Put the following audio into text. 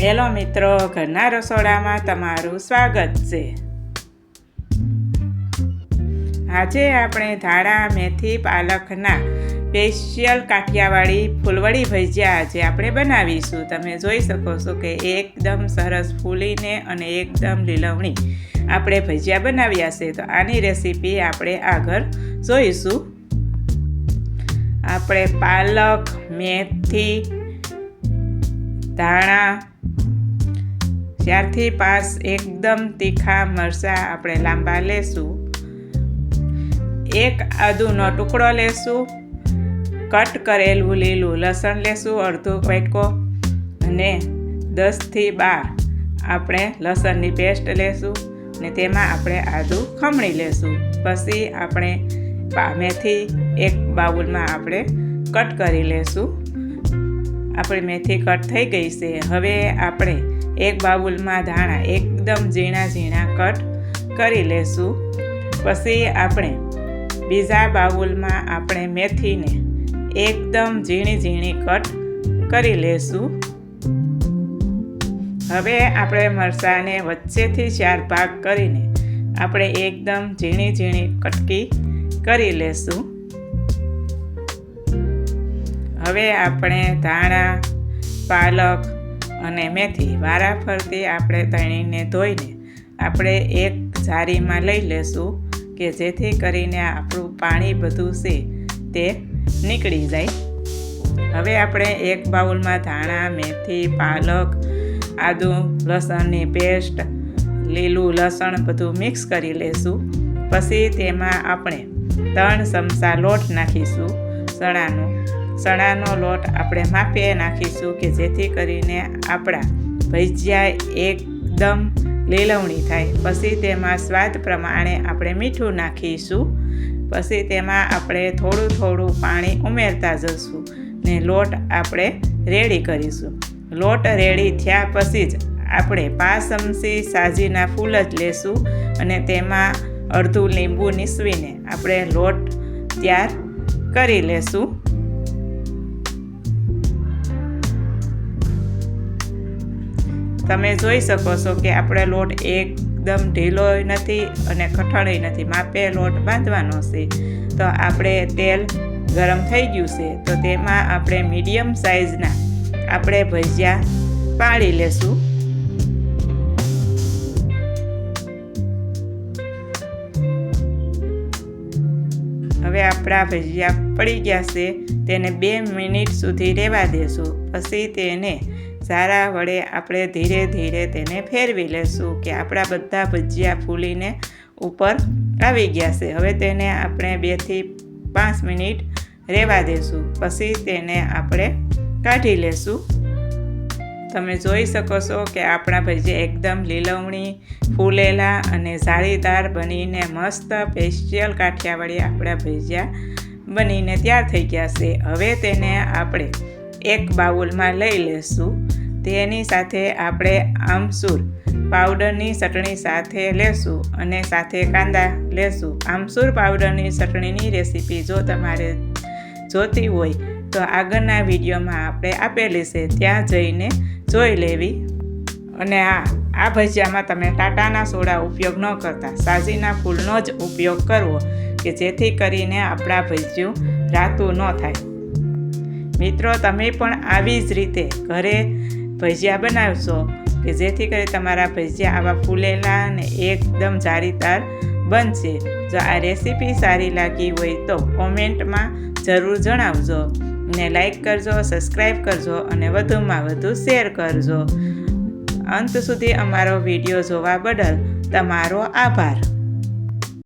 Hello મિત્રો. ઘરના રસોડામાં તમારું સ્વાગત છે. આજે આપણે ધાણા, મેથી, પાલકના સ્પેશિયલ કાઠિયાવાડી ફૂલવડી ભજીયા આજે આપણે બનાવીશું. તમે જોઈ શકો છો કે એકદમ સરસ ફૂલીને અને એકદમ લીલવણી આપણે ભજીયા બનાવ્યા છે. તો આની રેસીપી આપણે આગળ જોઈશું. આપણે પાલક, મેથી, ધાણા ચારથી પાંચ એકદમ તીખા મરચાં આપણે લાંબા લેશું. એક આદુનો ટુકડો લેશું. કટ કરેલું લીલું લસણ લેશું અડધો વાટકો અને દસથી બાર આપણે લસણની પેસ્ટ લેશું. ને તેમાં આપણે આદું ખમણી લેશું. પછી આપણે મેથી એક બાઉલમાં આપણે કટ કરી લેશું. આપણી મેથી કટ થઈ ગઈ છે. હવે આપણે એક બાઉલમાં ધાણા એકદમ ઝીણા ઝીણા કટ કરી લેશું. પછી આપણે બીજા બાઉલમાં આપણે મેથીને એકદમ ઝીણી ઝીણી કટ કરી લેશું. હવે આપણે મરચાંને વચ્ચેથી ચાર ભાગ કરીને આપણે એકદમ ઝીણી ઝીણી કટકી કરી લેશું. હવે આપણે ધાણા, પાલક અને મેથી વારા ફરતી આપણે તણીને ધોઈને આપણે એક જારીમાં લઈ લેશું કે જેથી કરીને આપણું પાણી બધું છે તે નીકળી જાય. હવે આપણે એક બાઉલમાં ધાણા, મેથી, પાલક, આદુ, લસણની પેસ્ટ, લીલું લસણ બધું મિક્સ કરી લેશું. પછી તેમાં આપણે ત્રણ ચમચા લોટ નાખીશું ચણાનો. ચણાનો લોટ આપણે માપીએ નાખીશું કે જેથી કરીને આપણા ભજીયા એકદમ લીલવણી થાય. પછી તેમાં સ્વાદ પ્રમાણે આપણે મીઠું નાખીશું. પછી તેમાં આપણે થોડું થોડું પાણી ઉમેરતા જઈશું ને લોટ આપણે રેડી કરીશું. લોટ રેડી થયા પછી જ આપણે પાંચ ચમચી સાજીના ફૂલ જ લેશું અને તેમાં અડધું લીંબુ નીસવીને આપણે લોટ તૈયાર કરી લેશું. તમે જોઈ શકો છો કે આપણે લોટ એકદમ ઢીલો નથી અને કઠણ નથી, માપે લોટ બાંધવાનો છે. તો આપણે તેલ ગરમ થઈ ગયું છે. તો તેમાં આપણે મીડિયમ સાઇઝના આપણે ભજીયા પાડી લેશું. હવે આપણા ભજીયા પડી ગયા છે. તેને બે મિનિટ સુધી રહેવા દેશું. પછી તેને સારા વડે આપણે ધીરે ધીરે તેને ફેરવી લેશું કે આપણા બધા ભજીયા ફૂલીને ઉપર આવી ગયા છે. હવે તેને આપણે બેથી પાંચ મિનિટ રહેવા દેશું. પછી તેને આપણે કાઢી લેશું. તમે જોઈ શકો છો કે આપણા ભજીયા એકદમ લીલવણી, ફૂલેલા અને જાળીદાર બનીને મસ્ત સ્પેશિયલ કાઠિયાવાડી આપણા ભજીયા બનીને તૈયાર થઈ ગયા છે. હવે તેને આપણે એક બાઉલમાં લઈ લેશું. તેની સાથે આપણે આમસૂર પાવડરની ચટણી સાથે લેશું અને સાથે કાંદા લેશું. આમસૂર પાવડરની ચટણીની રેસીપી જો તમારે જોતી હોય, તો આગળના વિડીયોમાં આપણે આપેલી છે. ત્યાં જઈને જોઈ લેવી. અને આ આ ભજીયામાં તમે ટાટાના સોડા ઉપયોગ ન કરતા. સાજીના ફૂલનો જ ઉપયોગ કરવો, કે જેથી કરીને આપણા ભજીયું રાતું ન થાય. મિત્રો, તમે પણ આવી જ રીતે ઘરે ભજીયા બનાવશો કે જેથી કરી તમારા ભજીયા આવા ફૂલેલા અને એકદમ જારીદાર બનશે. જો આ રેસીપી સારી લાગી હોય તો કોમેન્ટમાં જરૂર જણાવજો ને લાઈક કરજો સબસ્ક્રાઈબ કરજો અને વધુમાં વધુ શેર કરજો. અંત સુધી અમારો વીડિયો જોવા બદલ તમારો આભાર.